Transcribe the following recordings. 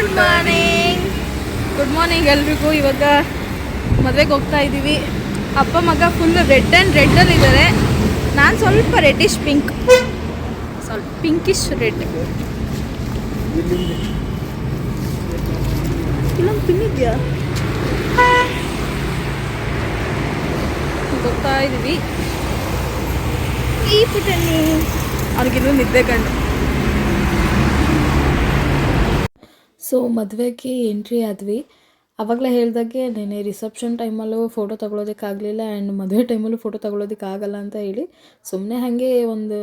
Good morning good morning ಎಲ್ರಿಗೂ. ಇವಾಗ ಮದುವೆಗೆ ಹೋಗ್ತಾ ಇದ್ದೀವಿ ಅಪ್ಪ ಮಗ ಫುಲ್ ರೆಡ್ ಆ್ಯಂಡ್ ರೆಡ್ಡಲ್ಲಿ ಇದ್ದಾರೆ ನಾನು ಸ್ವಲ್ಪ ರೆಡ್ಡಿಶ್ ಪಿಂಕ್ ಸ್ವಲ್ಪ ಪಿಂಕಿಶ್ ರೆಡ್ ಇಲ್ಲೊಂದು ಪಿನ್ ಇದೆಯಾ? ಹೋಗ್ತಾ ಇದ್ದೀವಿ ಈ ಪುಟಲ್ಲಿ. ಅವ್ರಿಗಿನ್ನೂ ನಿದ್ದೆ ಗಂಡು. ಸೊ ಮದುವೆಗೆ ಎಂಟ್ರಿ ಆದ್ವಿ. ಆವಾಗಲೇ ಹೇಳ್ದಾಗೆ ನೆನೆ ರಿಸೆಪ್ಷನ್ ಟೈಮಲ್ಲೂ ಫೋಟೋ ತಗೊಳೋದಕ್ಕಾಗಲಿಲ್ಲ ಆ್ಯಂಡ್ ಮದುವೆ ಟೈಮಲ್ಲೂ ಫೋಟೋ ತಗೊಳೋದಕ್ಕಾಗಲ್ಲ ಅಂತ ಹೇಳಿ ಸುಮ್ಮನೆ ಹಾಗೆ ಒಂದು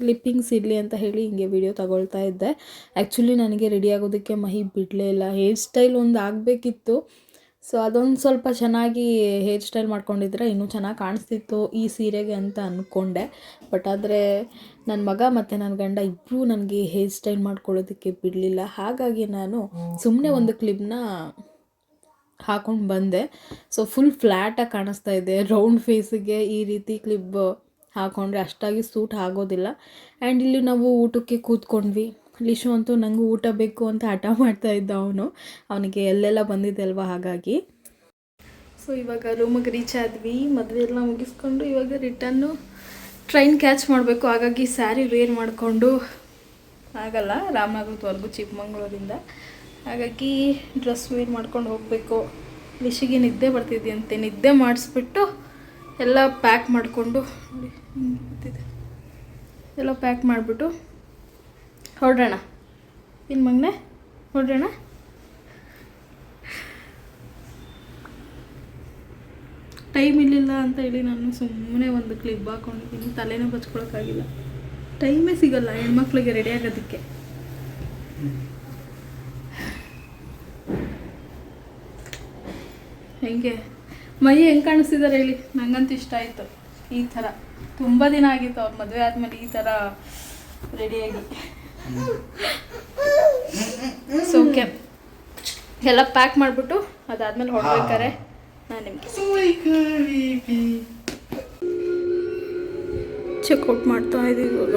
ಕ್ಲಿಪ್ಪಿಂಗ್ಸ್ ಇರಲಿ ಅಂತ ಹೇಳಿ ಹಿಂಗೆ ವಿಡಿಯೋ ತಗೊಳ್ತಾ ಇದ್ದೆ. ಆ್ಯಕ್ಚುಲಿ ನನಗೆ ರೆಡಿ ಆಗೋದಕ್ಕೆ ಮಹಿ ಬಿಡಲೇ ಇಲ್ಲ. ಹೇರ್ ಸ್ಟೈಲ್ ಒಂದು ಆಗಬೇಕಿತ್ತು. ಸೊ ಅದೊಂದು ಸ್ವಲ್ಪ ಚೆನ್ನಾಗಿ ಹೇರ್ ಸ್ಟೈಲ್ ಮಾಡ್ಕೊಂಡಿದ್ರೆ ಇನ್ನೂ ಚೆನ್ನಾಗಿ ಕಾಣಿಸ್ತಿತ್ತು ಈ ಸೀರೆಗೆ ಅಂತ ಅಂದ್ಕೊಂಡೆ ಬಟ್ ಆದರೆ ನನ್ನ ಮಗ ಮತ್ತು ನನ್ನ ಗಂಡ ಇಬ್ಬರೂ ನನಗೆ ಹೇರ್ ಸ್ಟೈಲ್ ಮಾಡ್ಕೊಳ್ಳೋದಕ್ಕೆ ಬಿಡಲಿಲ್ಲ. ಹಾಗಾಗಿ ನಾನು ಸುಮ್ಮನೆ ಒಂದು ಕ್ಲಿಪ್ನ ಹಾಕೊಂಡು ಬಂದೆ. ಸೊ ಫುಲ್ ಫ್ಲ್ಯಾಟಾಗಿ ಕಾಣಿಸ್ತಾ ಇದೆ. ರೌಂಡ್ ಫೇಸಿಗೆ ಈ ರೀತಿ ಕ್ಲಿಪ್ ಹಾಕೊಂಡ್ರೆ ಅಷ್ಟಾಗಿ ಸೂಟ್ ಆಗೋದಿಲ್ಲ. ಆ್ಯಂಡ್ ಇಲ್ಲಿ ನಾವು ಊಟಕ್ಕೆ ಕೂತ್ಕೊಂಡ್ವಿ. ಲಿಶು ಅಂತೂ ನನಗೂ ಊಟ ಬೇಕು ಅಂತ ಹಠ ಮಾಡ್ತಾ ಇದ್ದ ಅವನು. ಅವನಿಗೆ ಎಲ್ಲೆಲ್ಲ ಬಂದಿದೆ ಅಲ್ವಾ ಹಾಗಾಗಿ. ಸೊ ಇವಾಗ ರೂಮಿಗೆ ರೀಚ್ ಆದ್ವಿ. ಮದುವೆ ಎಲ್ಲ ಮುಗಿಸ್ಕೊಂಡು ಇವಾಗ ರಿಟರ್ನು ಟ್ರೈನ್ ಕ್ಯಾಚ್ ಮಾಡಬೇಕು. ಹಾಗಾಗಿ ಸ್ಯಾರಿ ವೇರ್ ಮಾಡಿಕೊಂಡು ಆಗಲ್ಲ. ರಾಮನಗರದವರೆಗೂ ಚಿಕ್ಕಮಂಗ್ಳೂರಿಂದ. ಹಾಗಾಗಿ ಡ್ರೆಸ್ ವೇರ್ ಮಾಡ್ಕೊಂಡು ಹೋಗಬೇಕು. ಲಿಶಿಗೆ ನಿದ್ದೆ ಬರ್ತಿದ್ಯಂತೆ. ನಿದ್ದೆ ಮಾಡಿಸ್ಬಿಟ್ಟು ಎಲ್ಲ ಪ್ಯಾಕ್ ಮಾಡಿಕೊಂಡು ಎಲ್ಲ ಪ್ಯಾಕ್ ಮಾಡಿಬಿಟ್ಟು ಹೊರಡೋಣ ಇನ್ನು ಮಗನೆ? ಹೊರಡೋಣ ಟೈಮ್ ಇರಲಿಲ್ಲ ಅಂತ ಹೇಳಿ ನಾನು ಸುಮ್ಮನೆ ಒಂದು ಕ್ಲಿಪ್ ಹಾಕೊಂಡಿದ್ದೀನಿ. ತಲೆನೂ ಬಚ್ಕೊಳಕ್ಕಾಗಿಲ್ಲ. ಟೈಮೇ ಸಿಗಲ್ಲ ಹೆಣ್ಮಕ್ಳಿಗೆ ರೆಡಿ ಆಗೋದಕ್ಕೆ. ಹೆಂಗೆ? ಮೈ ಹೆಂಗೆ ಕಾಣಿಸ್ತಿದ್ದಾರೆ ಹೇಳಿ? ನನಗಂತೂ ಇಷ್ಟ ಆಯಿತು. ಈ ಥರ. ತುಂಬ ದಿನ ಆಗಿತ್ತು ಅವ್ರ ಮದುವೆ ಆದಮೇಲೆ ಈ ಥರ ರೆಡಿಯಾಗಿ ಸೊ ಓಕೆ ಎಲ್ಲ ಪ್ಯಾಕ್ ಮಾಡಿಬಿಟ್ಟು ಅದಾದ್ಮೇಲೆ ಹೊರಡ್ಬೇಕಾರೆ ನಾನು ನಿಮಗೆ. ಚೆಕ್ಔಟ್ ಮಾಡ್ತಾ ಇದ್ದೀವಿ ಇವಾಗ.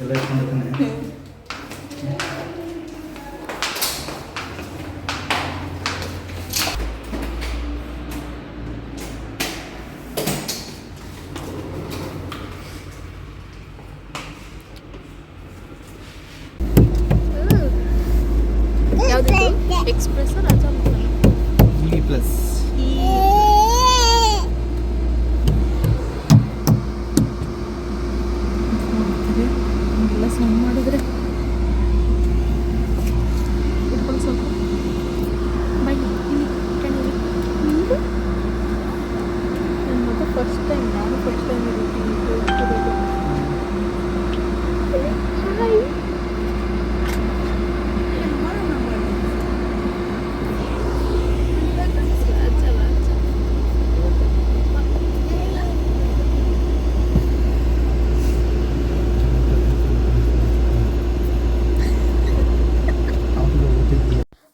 ಎಲ್ಲ ಇಟ್ಕೊಂಡಿದ್ದಾನೆ ಯಾವ್ದು ಎಕ್ಸ್ಪ್ರೆಸ್ ರಾಜ ಇ ಪ್ಲಸ್ ಎಲ್ಲ ಸ್ನಾನ ಮಾಡಿದ್ರೆ ಇಟ್ಕೊಳ್ಳಿ ಸ್ವಲ್ಪ ಬೈ ಇಲ್ಲಿ ಕಣ್ಣಿಗೆ ನನ್ನ ಮಗ ಫಸ್ಟ್ ಟೈಮ್ ನಾನು ಫಸ್ಟ್ ಟೈಮ್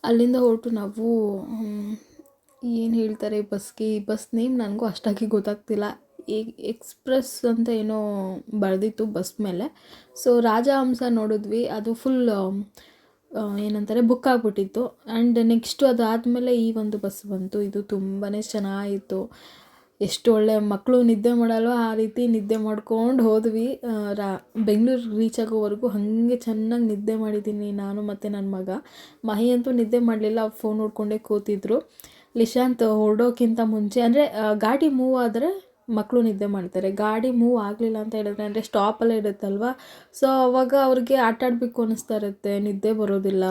ಹಾಯ್ ಅಲ್ಲಿಂದ ಹೊರಟು ನಾವು ಏನು ಹೇಳ್ತಾರೆ, ಬಸ್ಗೆ, ಈ ಬಸ್ ನೇಮ್ ನನಗೂ ಅಷ್ಟಾಗಿ ಗೊತ್ತಾಗ್ತಿಲ್ಲ. ಎಕ್ಸ್ಪ್ರೆಸ್ ಅಂತ ಏನೋ ಬರೆದಿತ್ತು ಬಸ್ ಮೇಲೆ. ಸೊ ರಾಜಹಂಸ ನೋಡಿದ್ವಿ. ಅದು ಫುಲ್ ಏನಂತಾರೆ ಬುಕ್ ಆಗಿಬಿಟ್ಟಿತ್ತು. ಆ್ಯಂಡ್ ನೆಕ್ಸ್ಟು ಅದಾದಮೇಲೆ ಈ ಒಂದು ಬಸ್ ಬಂತು. ಇದು ತುಂಬಾ ಚೆನ್ನಾಗಿತ್ತು. ಎಷ್ಟು ಒಳ್ಳೆ ಮಕ್ಕಳು ನಿದ್ದೆ ಮಾಡಲ್ವ ಆ ರೀತಿ ನಿದ್ದೆ ಮಾಡ್ಕೊಂಡು ಹೋದ್ವಿ. ರಾ ಬೆಂಗ್ಳೂರಿಗೆ ರೀಚ್ ಆಗೋವರೆಗೂ ಹಾಗೆ ಚೆನ್ನಾಗಿ ನಿದ್ದೆ ಮಾಡಿದ್ದೀನಿ ನಾನು ಮತ್ತು ನನ್ನ ಮಗ. ಮಹಿ ಅಂತೂ ನಿದ್ದೆ ಮಾಡಲಿಲ್ಲ ಫೋನ್ ನೋಡ್ಕೊಂಡೇ ಕೂತಿದ್ರು. ನಿಶಾಂತ್ ಹೊರಡೋಕ್ಕಿಂತ ಮುಂಚೆ, ಅಂದರೆ ಗಾಡಿ ಮೂವ್ ಆದರೆ ಮಕ್ಕಳು ನಿದ್ದೆ ಮಾಡ್ತಾರೆ. ಗಾಡಿ ಮೂವ್ ಆಗಲಿಲ್ಲ ಅಂತ ಹೇಳಿದ್ರೆ, ಅಂದರೆ ಸ್ಟಾಪಲ್ಲೇ ಇರುತ್ತಲ್ವ? ಸೊ ಅವಾಗ ಅವ್ರಿಗೆ ಆಟ ಆಡಬೇಕು ಅನ್ನಿಸ್ತಾ ಇರುತ್ತೆ, ನಿದ್ದೆ ಬರೋದಿಲ್ಲ.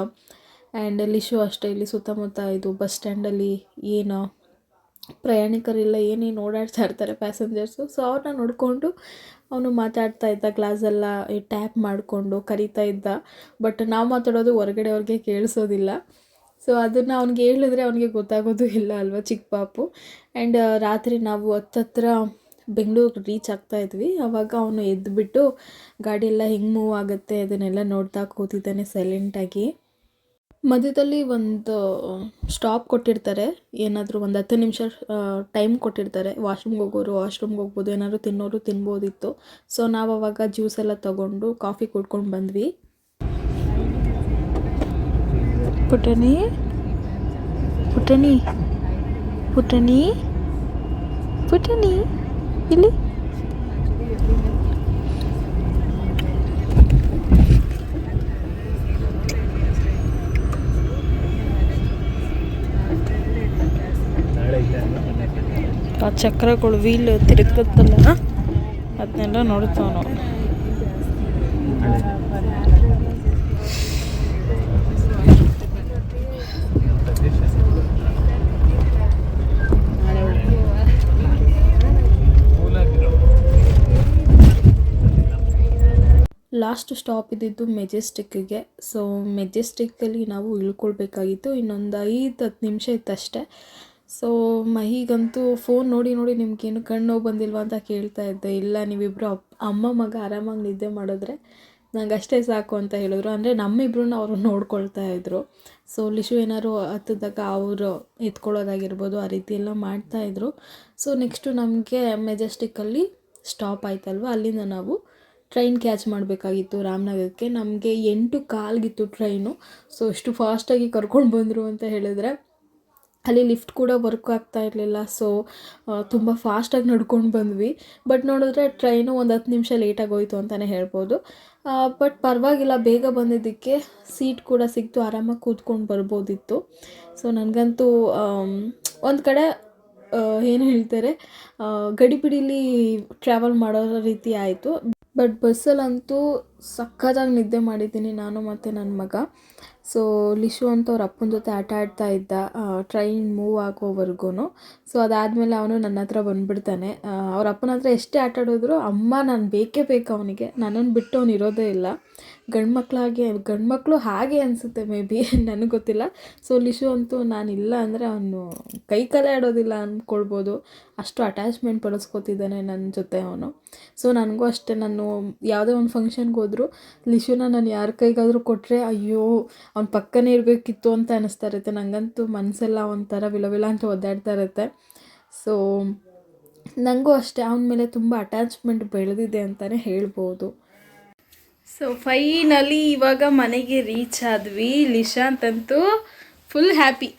ಆ್ಯಂಡ್ ಲಿಶು ಅಷ್ಟೇ, ಇಲ್ಲಿ ಸುತ್ತಮುತ್ತ ಇದು ಬಸ್ ಸ್ಟ್ಯಾಂಡಲ್ಲಿ ಏನು ಪ್ರಯಾಣಿಕರೆಲ್ಲ, ಏನೇನು ಓಡಾಡ್ತಾ ಇರ್ತಾರೆ ಪ್ಯಾಸೆಂಜರ್ಸು ಸೊ ಅವ್ರನ್ನ ನೋಡಿಕೊಂಡು ಅವನು ಮಾತಾಡ್ತಾ ಇದ್ದ ಗ್ಲಾಸೆಲ್ಲ ಟ್ಯಾಪ್ ಮಾಡಿಕೊಂಡು ಕರಿತಾ ಇದ್ದ. ಬಟ್ ನಾವು ಮಾತಾಡೋದು ಹೊರಗಡೆ ಅವ್ರಿಗೆ ಕೇಳಿಸೋದಿಲ್ಲ. ಸೊ ಅದನ್ನು ಅವ್ನಿಗೆ ಹೇಳಿದ್ರೆ ಅವನಿಗೆ ಗೊತ್ತಾಗೋದು ಇಲ್ಲ ಅಲ್ವಾ ಚಿಕ್ಕ ಪಾಪು. ಆ್ಯಂಡ್ ರಾತ್ರಿ ನಾವು ಹತ್ತತ್ರ ಬೆಂಗಳೂರು ರೀಚ್ ಆಗ್ತಾ ಇದ್ವಿ. ಆವಾಗ ಅವನು ಎದ್ದುಬಿಟ್ಟು ಗಾಡಿ ಎಲ್ಲ ಹೆಂಗೆ ಮೂವ್ ಆಗುತ್ತೆ, ಅದನ್ನೆಲ್ಲ ನೋಡ್ತಾ ಕೂತಿದ್ದಾನೆ ಸೈಲೆಂಟಾಗಿ ಮಧ್ಯದಲ್ಲಿ ಒಂದು ಸ್ಟಾಪ್ ಕೊಟ್ಟಿರ್ತಾರೆ. ಏನಾದರೂ ಒಂದು ಹತ್ತು ನಿಮಿಷ ಟೈಮ್ ಕೊಟ್ಟಿರ್ತಾರೆ. ವಾಶ್ರೂಮ್ಗೆ ಹೋಗೋರು ವಾಶ್ರೂಮ್ಗೆ ಹೋಗ್ಬೋದು, ಏನಾದ್ರು ತಿನ್ನೋರು ತಿನ್ಬೋದಿತ್ತು. ಸೊ ನಾವು ಅವಾಗ ಜ್ಯೂಸ್ ಎಲ್ಲ ತೊಗೊಂಡು ಕಾಫಿ ಕುಡ್ಕೊಂಡು ಬಂದ್ವಿ. ಪುಟಣಿ ಪುಟಣಿ ಪುಟಣಿ ಪುಟಣಿ ಇಲ್ಲಿ? ಆ ಚಕ್ರಗಳು ವೀಲ್ ತಿರುಗುತ್ತಲ್ಲ ಅದನ್ನೆಲ್ಲ ನೋಡ್ತಾವ ನಾವು ಲಾಸ್ಟ್ ಸ್ಟಾಪ್ ಇದ್ದಿದ್ದು ಮೆಜೆಸ್ಟಿಕ್ಕಿಗೆ ಸೊ ಮೆಜೆಸ್ಟಿಕ್ಕಲ್ಲಿ ನಾವು ಇಳ್ಕೊಳ್ಬೇಕಾಗಿತ್ತು. ಇನ್ನೊಂದು ಐದು ಹತ್ತು ನಿಮಿಷ ಇತ್ತಷ್ಟೇ. ಸೊ ಮಹಿಗಂತೂ ಫೋನ್ ನೋಡಿ ನೋಡಿ ನಿಮ್ಗೇನು ಕಣ್ಣು ನೋವು ಬಂದಿಲ್ವಾ ಅಂತ ಕೇಳ್ತಾ ಇದ್ದೆ. ಇಲ್ಲ ನೀವಿಬ್ಬರು ಅಪ್, ಅಮ್ಮ, ಮಗ ಆರಾಮಾಗಿ ನಿದ್ದೆ ಮಾಡಿದ್ರೆ ನಂಗೆ ಅಷ್ಟೇ ಸಾಕು ಅಂತ ಹೇಳಿದ್ರು. ಅಂದರೆ ನಮ್ಮಿಬ್ರನ್ನ ಅವರು ನೋಡ್ಕೊಳ್ತಾ ಇದ್ರು. ಸೊ ಲಿಶು ಏನಾದ್ರು ಹತ್ತಿದಾಗ ಅವರು ಎತ್ಕೊಳ್ಳೋದಾಗಿರ್ಬೋದು ಆ ರೀತಿ ಎಲ್ಲ ಮಾಡ್ತಾಯಿದ್ರು ಸೊ ನೆಕ್ಸ್ಟು ನಮಗೆ ಮೆಜೆಸ್ಟಿಕ್ಕಲ್ಲಿ ಸ್ಟಾಪ್ ಆಯ್ತಲ್ವ? ಅಲ್ಲಿಂದ ನಾವು ಟ್ರೈನ್ ಕ್ಯಾಚ್ ಮಾಡಬೇಕಾಗಿತ್ತು ರಾಮನಗರಕ್ಕೆ. ನಮಗೆ ಎಂಟು ಕಾಲ್ಗಿತ್ತು ಟ್ರೈನು ಸೊ ಎಷ್ಟು ಫಾಸ್ಟಾಗಿ ಕರ್ಕೊಂಡು ಬಂದರು ಅಂತ ಹೇಳಿದ್ರೆ ಅಲ್ಲಿ ಲಿಫ್ಟ್ ಕೂಡ ವರ್ಕ್ ಆಗ್ತಾ ಇರಲಿಲ್ಲ. ಸೊ ತುಂಬ ಫಾಸ್ಟಾಗಿ ನಡ್ಕೊಂಡು ಬಂದ್ವಿ. ಬಟ್ ನೋಡಿದ್ರೆ ಟ್ರೈನು ಒಂದು ಹತ್ತು ನಿಮಿಷ ಲೇಟಾಗಿ ಹೋಯಿತು ಅಂತಲೇ ಹೇಳ್ಬೋದು. ಬಟ್ ಪರವಾಗಿಲ್ಲ, ಬೇಗ ಬಂದಿದ್ದಕ್ಕೆ ಸೀಟ್ ಕೂಡ ಸಿಕ್ತು. ಆರಾಮಾಗಿ ಕೂತ್ಕೊಂಡು ಬರ್ಬೋದಿತ್ತು. ಸೊ ನನಗಂತೂ ಒಂದು ಕಡೆ ಏನು ಹೇಳ್ತಾರೆ ಗಡಿಬಿಡಿಲಿ ಟ್ರಾವೆಲ್ ಮಾಡೋ ರೀತಿ ಆಯಿತು. ಬಟ್ ಬಸ್ಸಲ್ಲಂತೂ ಸಖತ್ತಾಗಿ ನಿದ್ದೆ ಮಾಡಿದ್ದೀನಿ ನಾನು ಮತ್ತು ನನ್ನ ಮಗ. ಸೊ ಲಿಶು ಅಂತ ಅವ್ರ ಅಪ್ಪನ ಜೊತೆ ಆಟ ಆಡ್ತಾ ಇದ್ದ ಟ್ರೈನ್ ಮೂವ್ ಆಗೋವರೆಗೂ ಸೊ ಅದಾದಮೇಲೆ ಅವನು ನನ್ನ ಹತ್ರ ಬಂದುಬಿಡ್ತಾನೆ. ಅವ್ರ ಅಪ್ಪನ ಹತ್ರ ಎಷ್ಟೇ ಆಟಾಡಿದ್ರು ಅಮ್ಮ, ನಾನು ಬೇಕೇ ಬೇಕು ಅವನಿಗೆ. ನನ್ನನ್ನು ಬಿಟ್ಟು ಅವನು ಇರೋದೇ ಇಲ್ಲ. ಗಂಡು ಮಕ್ಕಳಾಗೆ ಗಂಡು ಮಕ್ಕಳು ಹಾಗೆ ಅನಿಸುತ್ತೆ ಮೇ ಬಿ, ನನಗೆ ಗೊತ್ತಿಲ್ಲ. ಸೊ ಲಿಶು ಅಂತೂ ನಾನು ಇಲ್ಲ ಅಂದರೆ ಅವನು ಕೈ ಕಾಲೇ ಆಡೋದಿಲ್ಲ ಅಂದ್ಕೊಳ್ಬೋದು ಅಷ್ಟು ಅಟ್ಯಾಚ್ಮೆಂಟ್ ಬಳಸ್ಕೊತಿದ್ದಾನೆ ನನ್ನ ಜೊತೆ ಅವನು. ಸೊ ನನಗೂ ಅಷ್ಟೇ, ನಾನು ಯಾವುದೇ ಒಂದು ಫಂಕ್ಷನ್ಗೆ ಹೋದರೂ ಲಿಶುನ ನಾನು ಯಾರ ಕೈಗಾದರೂ ಕೊಟ್ಟರೆ ಅಯ್ಯೋ, ಅವ್ನು ಪಕ್ಕನೇ ಇರಬೇಕಿತ್ತು ಅಂತ ಅನ್ನಿಸ್ತಾ ಇರುತ್ತೆ. ನನಗಂತೂ ಮನಸ್ಸೆಲ್ಲ ಒಂಥರ ವಿಲವಿಲ ಅಂತ ಒದ್ದಾಡ್ತಾ ಇರುತ್ತೆ. ಸೊ ನನಗೂ ಅಷ್ಟೇ, ಅವನ ಮೇಲೆ ತುಂಬ ಅಟ್ಯಾಚ್ಮೆಂಟ್ ಬೆಳೆದಿದೆ ಅಂತಲೇ ಹೇಳ್ಬೋದು. ಸೊ ಫೈನಲಿ ಇವಾಗ ಮನೆಗೆ ರೀಚ್ ಆದ್ವಿ. ಲಿಶಾಂತ್ ಅಂತೂ full happy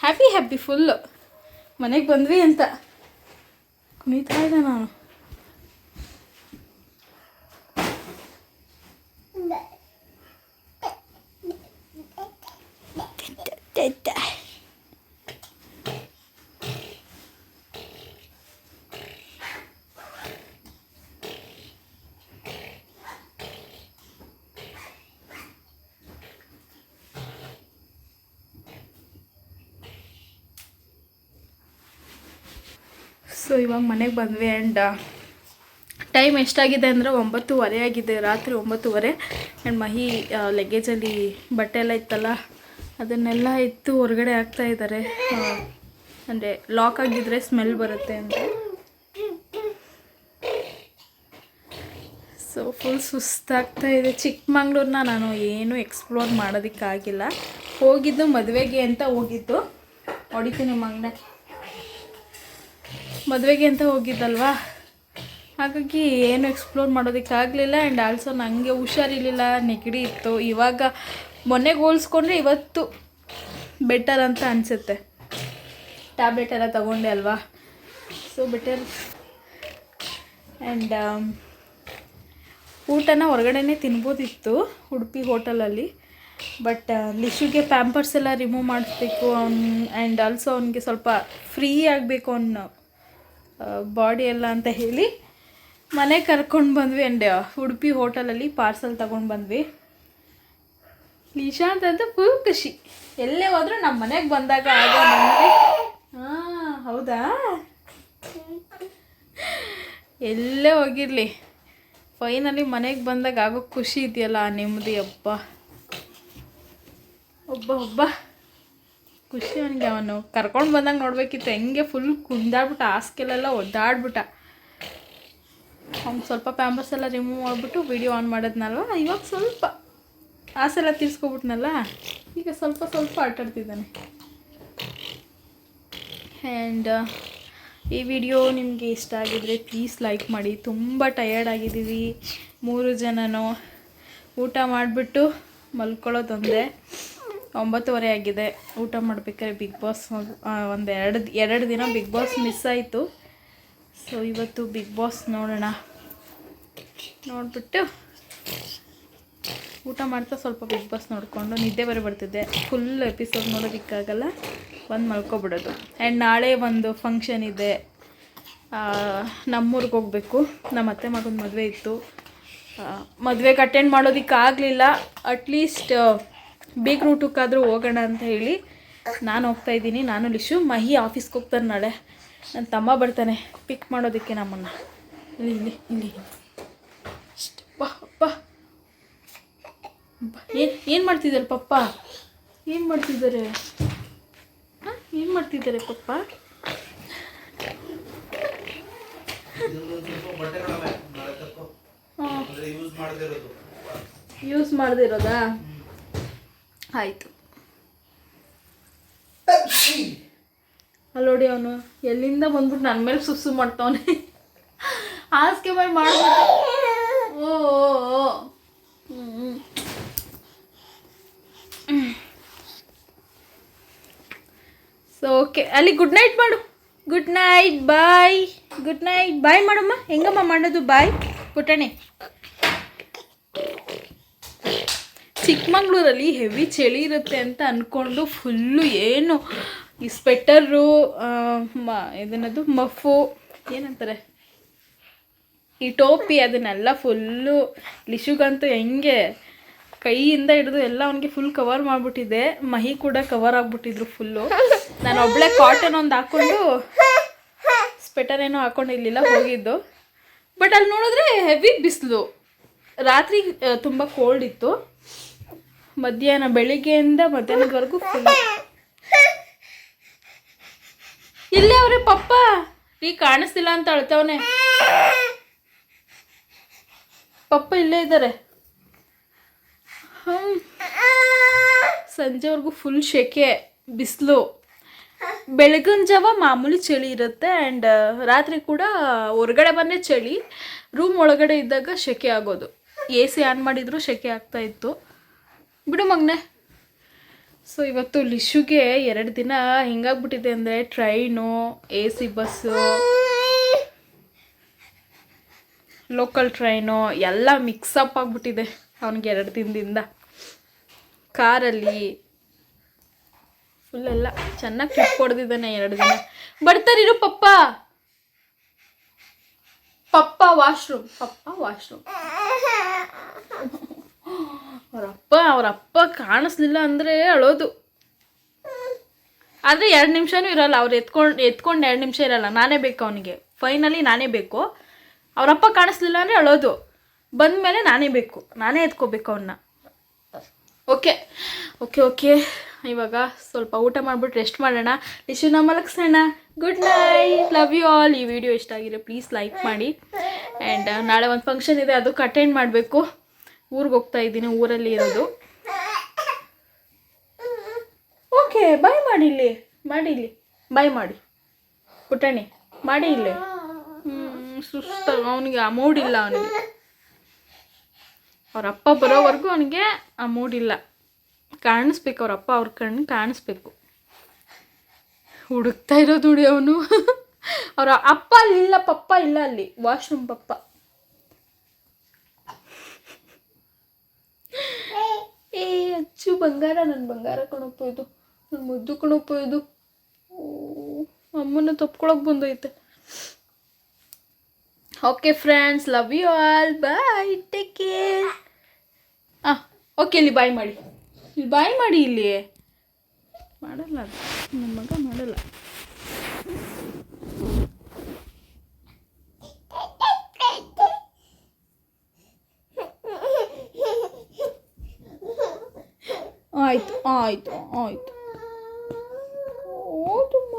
happy happy full ಮನೆಗೆ ಬಂದ್ವಿ ಅಂತ. ಕುಣಿತಾ ಇದೆ ನಾನು. ಸೊ ಇವಾಗ ಮನೆಗೆ ಬಂದ್ವಿ ಆ್ಯಂಡ್ ಟೈಮ್ ಎಷ್ಟಾಗಿದೆ ಅಂದರೆ ಒಂಬತ್ತುವರೆ ಆಗಿದೆ. ರಾತ್ರಿ ಒಂಬತ್ತುವರೆ. ಆ್ಯಂಡ್ ಮಹಿ ಲಗೇಜಲ್ಲಿ ಬಟ್ಟೆ ಎಲ್ಲ ಇತ್ತಲ್ಲ, ಅದನ್ನೆಲ್ಲ ಇತ್ತು, ಹೊರಗಡೆ ಹಾಕ್ತಾ ಇದ್ದಾರೆ ಅಂದರೆ ಲಾಕ್ ಆಗಿದ್ರೆ ಸ್ಮೆಲ್ ಬರುತ್ತೆ ಅಂತ. ಸೊ ಫುಲ್ ಸುಸ್ತಾಗ್ತಾ ಇದೆ. ಚಿಕ್ಕಮಂಗ್ಳೂರನ್ನ ನಾನು ಏನು ಎಕ್ಸ್ಪ್ಲೋರ್ ಮಾಡೋದಕ್ಕಾಗಿಲ್ಲ. ಹೋಗಿದ್ದು ಮದುವೆಗೆ ಅಂತ ಹೋಗಿದ್ದು. ಹೊಡಿತೀನಿ ಮಗನೇ. ಮದುವೆಗೆ ಅಂತ ಹೋಗಿದ್ದಲ್ವಾ? ಹಾಗಾಗಿ ಏನು ಎಕ್ಸ್ಪ್ಲೋರ್ ಮಾಡೋದಕ್ಕಾಗಲಿಲ್ಲ ಆ್ಯಂಡ್ ಆಲ್ಸೋ ನನಗೆ ಹುಷಾರಿರಲಿಲ್ಲ, ನೆಗಡಿ ಇತ್ತು. ಇವಾಗ ಮೊನ್ನೆಗೆ ಹೋಲಿಸ್ಕೊಂಡ್ರೆ ಇವತ್ತು ಬೆಟರ್ ಅಂತ ಅನಿಸುತ್ತೆ. ಟ್ಯಾಬ್ಲೆಟ್ ಎಲ್ಲ ತಗೊಂಡೆ ಅಲ್ವಾ? ಸೊ ಬೆಟರ್ ಆ್ಯಂಡ್ ಊಟನ ಹೊರಗಡೆನೇ ತಿನ್ಬೋದಿತ್ತು, ಉಡುಪಿ ಹೋಟೆಲಲ್ಲಿ ಬಟ್ ಲಿಶುಗೆ ಪ್ಯಾಂಪರ್ಸ್ ಎಲ್ಲ ರಿಮೂವ್ ಮಾಡಿಸ್ಬೇಕು, ಅವ್ನು ಆ್ಯಂಡ್ ಆಲ್ಸೋ ಅವನಿಗೆ ಸ್ವಲ್ಪ ಫ್ರೀ ಆಗಬೇಕು ಅವನು ಬಾಡಿ ಎಲ್ಲ ಅಂತ ಹೇಳಿ ಮನೆ ಕರ್ಕೊಂಡು ಬಂದ್ವಿ ಆ್ಯಂಡ್ ಉಡುಪಿ ಹೋಟೆಲಲ್ಲಿ ಪಾರ್ಸಲ್ ತಗೊಂಡು ಬಂದ್ವಿ. ನಿಶಾಂತ್ ಅಂತ ಫುಲ್ ಖುಷಿ. ಎಲ್ಲೇ ಹೋದರೂ ನಮ್ಮ ಮನೆಗೆ ಬಂದಾಗ ಆಗ ಹಾಂ ಹೌದಾ? ಎಲ್ಲೇ ಹೋಗಿರಲಿ. ಫೈನಲಿ ಮನೆಗೆ ಬಂದಾಗ ಆಗೋ ಖುಷಿ ಇದೆಯಲ್ಲ, ನೆಮ್ಮದಿ, ಅಬ್ಬ. ಒಬ್ಬ ಒಬ್ಬ. ಖುಷಿ ಅವನಿಗೆ ಅವನು. ಕರ್ಕೊಂಡು ಬಂದಾಗ ನೋಡ್ಬೇಕಿತ್ತು. ಹೆಂಗೆ ಫುಲ್ ಕುಂದಾಡ್ಬಿಟ್ಟ ಹಾಸ್ಗೆಲೆಲ್ಲ ಒದ್ದಾಡ್ಬಿಟ್ಟ. ಅವ್ನು ಸ್ವಲ್ಪ ಪ್ಯಾಂಬರ್ಸ್ ಎಲ್ಲ ರಿಮೂವ್ ಮಾಡಿಬಿಟ್ಟು ವಿಡಿಯೋ ಆನ್ ಮಾಡೋದ್ನಲ್ವ? ಇವಾಗ ಸ್ವಲ್ಪ ಆಸೆಲ್ಲ ತೀರ್ಸ್ಕೊಬಿಟ್ನಲ್ಲ? ಈಗ ಸ್ವಲ್ಪ ಸ್ವಲ್ಪ ಆಟಾಡ್ತಿದ್ದಾನೆ ಆ್ಯಂಡ್ ಈ ವಿಡಿಯೋ ನಿಮಗೆ ಇಷ್ಟ ಆಗಿದ್ರೆ ಪ್ಲೀಸ್ ಲೈಕ್ ಮಾಡಿ. ತುಂಬ ಟಯರ್ಡ್ ಆಗಿದ್ದೀವಿ ಮೂರು ಜನನೂ. ಊಟ ಮಾಡಿಬಿಟ್ಟು ಮಲ್ಕೊಳ್ಳೋದೊಂದೇ. ಒಂಬತ್ತುವರೆ ಆಗಿದೆ. ಊಟ ಮಾಡ್ಬೇಕಾದ್ರೆ ಬಿಗ್ ಬಾಸ್ ಒಂದು ಎರಡು ಎರಡು ದಿನ ಬಿಗ್ ಬಾಸ್ ಮಿಸ್ ಆಯಿತು. ಸೊ ಇವತ್ತು ಬಿಗ್ ಬಾಸ್ ನೋಡೋಣ. ನೋಡಿಬಿಟ್ಟು ಊಟ ಮಾಡ್ತಾ ಸ್ವಲ್ಪ ಬಿಗ್ ಬಾಸ್ ನೋಡಿಕೊಂಡು ನಿದ್ದೆ ಬರೆ ಬರ್ತಿದ್ದೆ ಫುಲ್ ಎಪಿಸೋಡ್ ನೋಡೋದಕ್ಕಾಗಲ್ಲ. ಬಂದು ಮಲ್ಕೊಬಿಡೋದು. ಆ್ಯಂಡ್ ನಾಳೆ ಒಂದು ಫಂಕ್ಷನ್ ಇದೆ. ನಮ್ಮೂರಿಗೆ ಹೋಗಬೇಕು. ನಮ್ಮ ಅತ್ತೆ ಮಗನ ಮದುವೆ ಇತ್ತು. ಮದುವೆಗೆ ಅಟೆಂಡ್ ಮಾಡೋದಕ್ಕಾಗಲಿಲ್ಲ. ಅಟ್ಲೀಸ್ಟ್ ಬಿಗ್ ರೂಟಕ್ಕಾದರೂ ಹೋಗೋಣ ಅಂತ ಹೇಳಿ ನಾನು ಹೋಗ್ತಾ ಇದ್ದೀನಿ. ನಾನು ಲಿಶು ಮಹಿ ಆಫೀಸ್ಗೆ ಹೋಗ್ತಾನೆ ನಾಳೆ. ನನ್ನ ತಮ್ಮ ಬರ್ತಾನೆ. ಪಿಕ್ ಮಾಡೋದಕ್ಕೆ ನಮ್ಮನ್ನು. ಇಲ್ಲಿ ಇಲ್ಲಿ ಇಲ್ಲಿ. ಬಾ ಬಾ. ಏನು ಏನು ಮಾಡ್ತಿದ್ದಾರೆ ಪಪ್ಪ? ಏನು ಮಾಡ್ತಿದ್ದಾರೆ? ಹಾಂ? ಏನು ಮಾಡ್ತಿದ್ದಾರೆ ಪಪ್ಪ? ಹಾಂ. ಯೂಸ್ ಮಾಡದಿರೋದು ಯೂಸ್ ಮಾಡದೇ ಇರೋದಾ? ಆಯಿತು. ಅಲ್ಲೋಡಿ ನೋಡಿ ಅವನು ಎಲ್ಲಿಂದ ಬಂದ್ಬಿಟ್ಟು ನನ್ನ ಮೇಲೆ ಸುಸ್ಸು ಮಾಡ್ತಾವನೆ? ಹಾಸಿಗೆ ಬಾಯ್ ಮಾಡ್ಬಿಟ್ಟು. Oh oh, oh. So okay ಅಲ್ಲಿ ಗುಡ್ ನೈಟ್ ಮಾಡು. Good night bye good night bye ಮಾಡಮ್ಮ ಹೆಂಗಮ್ಮ ಮಾಡೋದು? ಬಾಯ್ ಪುಟ್ಟಣೆ ಚಿಕ್ಕಮಂಗ್ಳೂರಲ್ಲಿ ಹೆವಿ ಚಳಿ ಇರುತ್ತೆ ಅಂತ ಅಂದ್ಕೊಂಡು ಫುಲ್ಲು ಏನು ಈ ಸ್ವೆಟರು ಮ, ಇದನ್ನದು ಮಫು ಏನಂತಾರೆ? ಈ ಟೋಪಿ ಅದನ್ನೆಲ್ಲ ಫುಲ್ಲು ಲಿಶುಗಂತೂ ಹೆಂಗೆ ಕೈಯಿಂದ ಹಿಡಿದು ಎಲ್ಲ ಅವನಿಗೆ ಫುಲ್ ಕವರ್ ಮಾಡಿಬಿಟ್ಟಿದೆ. ಮಹಿ ಕೂಡ ಕವರ್ ಆಗಿಬಿಟ್ಟಿದ್ರು ಫುಲ್ಲು ನಾನು ಒಬ್ಳೆ ಕಾಟನ್ ಒಂದು ಹಾಕ್ಕೊಂಡು ಸ್ವೆಟರ್ ಏನೋ ಹಾಕೊಂಡಿರ್ಲಿಲ್ಲ, ಹೋಗಿದ್ದು. ಬಟ್ ಅಲ್ಲಿ ನೋಡಿದ್ರೆ ಹೆವಿ ಬಿಸಿಲು. ರಾತ್ರಿ ತುಂಬ ಕೋಲ್ಡ್ ಇತ್ತು. ಮಧ್ಯಾಹ್ನ ಬೆಳಿಗ್ಗೆಯಿಂದ ಮಧ್ಯಾಹ್ನದವರೆಗೂ ಫುಲ್ ಇಲ್ಲೇ ಅವ್ರೆ ಪಪ್ಪ. ಈ ಕಾಣಿಸ್ತಿಲ್ಲ ಅಂತ ಅಳ್ತವನೆ. ಪಪ್ಪ ಇಲ್ಲೇ ಇದ್ದಾರೆ. ಸಂಜೆವರೆಗೂ ಫುಲ್ ಶೆಕೆ, ಬಿಸಿಲು. ಬೆಳಗಿನ ಜಾವ ಮಾಮೂಲಿ ಚಳಿ ಇರುತ್ತೆ ಆ್ಯಂಡ್ ರಾತ್ರಿ ಕೂಡ ಹೊರಗಡೆ ಬಂದೇ ಚಳಿ. ರೂಮ್ ಒಳಗಡೆ ಇದ್ದಾಗ ಶೆಕೆ ಆಗೋದು. ಎ ಸಿ ಆನ್ ಮಾಡಿದರೂ ಶೆಕೆ ಆಗ್ತಾ ಇತ್ತು. ಬಿಡು ಮಗ್ನೆ. ಸೊ ಇವತ್ತು ಲಿಶುಗೆ ಎರಡು ದಿನ ಹೆಂಗಾಗ್ಬಿಟ್ಟಿದೆ ಅಂದರೆ train A C bus local train ಎಲ್ಲ ಮಿಕ್ಸಪ್ ಆಗಿಬಿಟ್ಟಿದೆ ಅವನಿಗೆ ಎರಡು ದಿನದಿಂದ. ಕಾರಲ್ಲಿ ಫುಲ್ಲೆಲ್ಲ ಚೆನ್ನಾಗಿ ಟ್ರಿಪ್ ಹೊಡೆದಿದ್ದಾನೆ ಎರಡು ದಿನ. ಬರ್ತಾರಿರು ಪಪ್ಪ. ಪಪ್ಪ ವಾಶ್ರೂಮ್ ಪಪ್ಪ ವಾಶ್ರೂಮ್ ಅವರಪ್ಪ ಅವರಪ್ಪ ಕಾಣಿಸ್ಲಿಲ್ಲ ಅಂದರೆ ಅಳೋದು. ಆದರೆ ಎರಡು ನಿಮಿಷನೂ ಇರಲ್ಲ, ಅವ್ರು ಎತ್ಕೊಂಡು ಎತ್ಕೊಂಡು ಎರಡು ನಿಮಿಷ ಇರಲ್ಲ, ನಾನೇ ಬೇಕು ಅವನಿಗೆ. ಫೈನಲಿ ನಾನೇ ಬೇಕು. ಅವರಪ್ಪ ಕಾಣಿಸ್ಲಿಲ್ಲ ಅಂದರೆ ಅಳೋದು. ಬಂದಮೇಲೆ ನಾನೇ ಬೇಕು, ನಾನೇ ಎತ್ಕೋಬೇಕು ಅವನ್ನ ಓಕೆ ಓಕೆ ಓಕೆ. ಇವಾಗ ಸ್ವಲ್ಪ ಊಟ ಮಾಡಿಬಿಟ್ಟು ರೆಸ್ಟ್ ಮಾಡೋಣ. ನಮ್ಮ ಮಲಗಿಸೋಣ. Good night love you all ಈ ವಿಡಿಯೋ ಇಷ್ಟ ಆಗಿರೋ ಪ್ಲೀಸ್ ಲೈಕ್ ಮಾಡಿ. ಆ್ಯಂಡ್ ನಾಳೆ ಒಂದು ಫಂಕ್ಷನ್ ಇದೆ, ಅದಕ್ಕೆ ಅಟೆಂಡ್ ಮಾಡಬೇಕು. ಊರಿಗೆ ಹೋಗ್ತಾ ಇದ್ದೀನಿ ಊರಲ್ಲಿ ಇರೋದು. ಓಕೆ ಬಾಯ್ ಮಾಡಿ ಇಲ್ಲಿ ಮಾಡಿ ಇಲ್ಲಿ ಬಾಯ್ ಮಾಡಿ. ಪುಟಾಣಿ ಮಾಡಿ ಇಲ್ಲಿ. ಹ್ಮ್, ಸುಸ್ತಾಗ ಅವನಿಗೆ ಆ ಮೂಡ್ ಇಲ್ಲ ಅವನಿಗೆ. ಅವ್ರ ಅಪ್ಪ ಬರೋವರೆಗೂ ಅವನಿಗೆ ಆ ಮೂಡ್ ಇಲ್ಲ. ಕಾಣಿಸ್ಬೇಕು ಅವ್ರ ಅಪ್ಪ ಅವ್ರ ಕಣ್ಣು ಕಾಣಿಸ್ಬೇಕು. ಹುಡುಕ್ತಾ ಇರೋದು ಅವನು. ಅವ್ರ ಅಪ್ಪ ಅಲ್ಲಿ ಇಲ್ಲ ಪಪ್ಪ ಇಲ್ಲ ಅಲ್ಲಿ ವಾಶ್ರೂಮ್ ಪಪ್ಪ. ಏ, ಅಚ್ಚು, ಬಂಗಾರ ನನ್ನ ಬಂಗಾರ ಕಣಪ್ಪೋಯ್ದು ನನ್ನ ಮುದ್ದು ಕಣಪ್ಪೋಯ್ದು ಅಮ್ಮನ ತಪ್ಕೊಳಕ್ ಬಂದೈತೆ. Okay friends love you all bye take care ಹಾಂ ಓಕೆ ಇಲ್ಲಿ ಬಾಯ್ ಮಾಡಿ. ಇಲ್ಲಿ ಬಾಯ್ ಮಾಡಿ ಇಲ್ಲಿ. ಮಾಡಲ್ಲ ನಮ್ಮ ಮಗ ಮಾಡಲ್ಲ. ಆಯಿತು ಆಯಿತು ಆಯಿತು. ಓದುಮ್ಮ.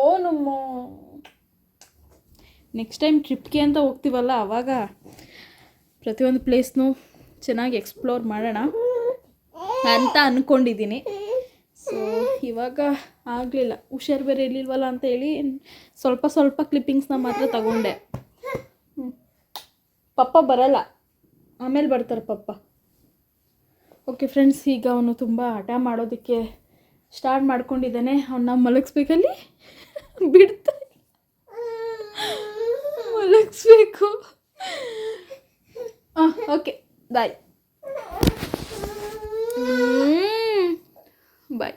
ಓನಮ್ಮ ನೆಕ್ಸ್ಟ್ ಟೈಮ್ ಟ್ರಿಪ್ಗೆ ಅಂತ ಹೋಗ್ತೀವಲ್ಲ ಆವಾಗ ಪ್ರತಿಯೊಂದು ಪ್ಲೇಸ್ನು ಚೆನ್ನಾಗಿ ಎಕ್ಸ್ಪ್ಲೋರ್ ಮಾಡೋಣ ಅಂತ ಅಂದ್ಕೊಂಡಿದ್ದೀನಿ ಸೊ ಇವಾಗ ಆಗಲಿಲ್ಲ. ಹುಷಾರು ಬೇರೆ ಇರಲಿಲ್ವಲ್ಲ ಅಂತ ಹೇಳಿ ಸ್ವಲ್ಪ ಸ್ವಲ್ಪ ಕ್ಲಿಪ್ಪಿಂಗ್ಸ್ನ ಮಾತ್ರ ತಗೊಂಡೆ. ಪಪ್ಪ ಬರಲ್ಲ. ಆಮೇಲೆ ಬರ್ತಾರೆ ಪಪ್ಪ ಓಕೆ ಫ್ರೆಂಡ್ಸ್ ಈಗ ಅವನು ತುಂಬ ಹಠ ಮಾಡೋದಕ್ಕೆ ಸ್ಟಾರ್ಟ್ ಮಾಡ್ಕೊಂಡಿದ್ದಾನೆ. ಅವನ್ನ ಮಲಗಿಸ್ಬೇಕಲ್ಲಿ? ಬಿಡ್ತಾನೆ ಮಲಗಿಸ್ಬೇಕು. ಹಾಂ ಓಕೆ ಬಾಯ್ ಬಾಯ್